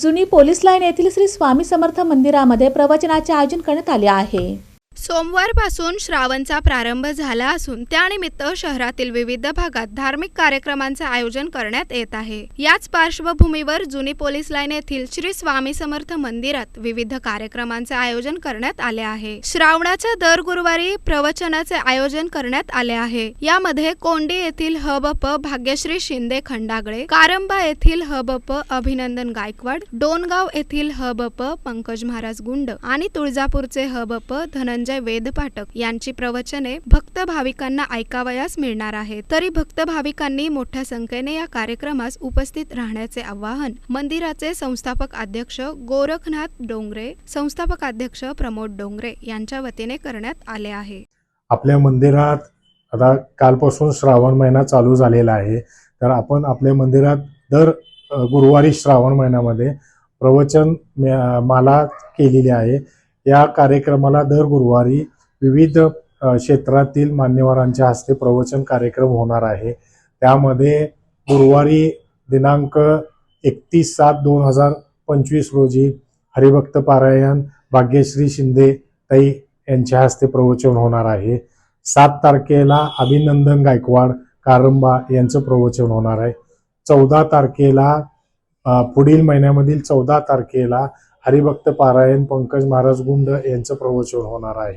जुनी police line येथील श्री स्वामी समर्थ मंदिरामध्ये प्रवचनाचे आयोजन करण्यात आले आहे. सोमवारपासून श्रावणचा प्रारंभ झाला असून त्यानिमित्त शहरातील विविध भागात धार्मिक कार्यक्रमांचे आयोजन करण्यात येत आहे. याच पार्श्वभूमीवर जुनी पोलीस लाईन येथील श्री स्वामी समर्थ मंदिरात विविध कार्यक्रमांचे आयोजन करण्यात आले आहे. श्रावणाच्या दर गुरुवारी प्रवचनाचे आयोजन करण्यात आले आहे. यामध्ये कोंडी येथील हबप भाग्यश्री शिंदे खंडागळे कारंबा येथील हबप अभिनंदन गायकवाड डोनगाव येथील हबप पंकज महाराज गुंड आणि तुळजापूरचे हबप धनंजय वेद पाठक यांची प्रवचने भक्त भाविकांना ऐकावयास मिळणार आहे तरी भक्त भाविकांनी मोठ्या संख्येने या कार्यक्रमास उपस्थित राहण्याचे आवाहन मंदिराचे संस्थापक अध्यक्ष गोरखनाथ डोंगरे संस्थापक अध्यक्ष प्रमोद डोंगरे यांच्या वतीने करण्यात आले आहे. आपल्या मंदिरात आता कालपासून श्रावण महिना चालू झालेला आहे. तर आपण आपल्या मंदिरात दर गुरुवारी श्रावण महिन्यामध्ये प्रवचन माला केलेली आहे. या कार्यक्रमाला दर गुरुवारी विविध क्षेत्रातील मान्यवरांच्या हस्ते प्रवचन कार्यक्रम होणार आहे. त्यामध्ये गुरुवारी दिनांक एकतीस सात दोन हजार पंचवीस रोजी हरिभक्त पारायण भाग्यश्री शिंदे ताई यांच्या हस्ते प्रवचन होणार आहे. सात तारखेला अभिनंदन गायकवाड कारंबा यांचं प्रवचन होणार आहे. चौदा तारखेला पुढील महिन्यामधील चौदा तारखेला हरिभक्त पारायण पंकज महाराज गुंड यांचं प्रवचन होणार आहे.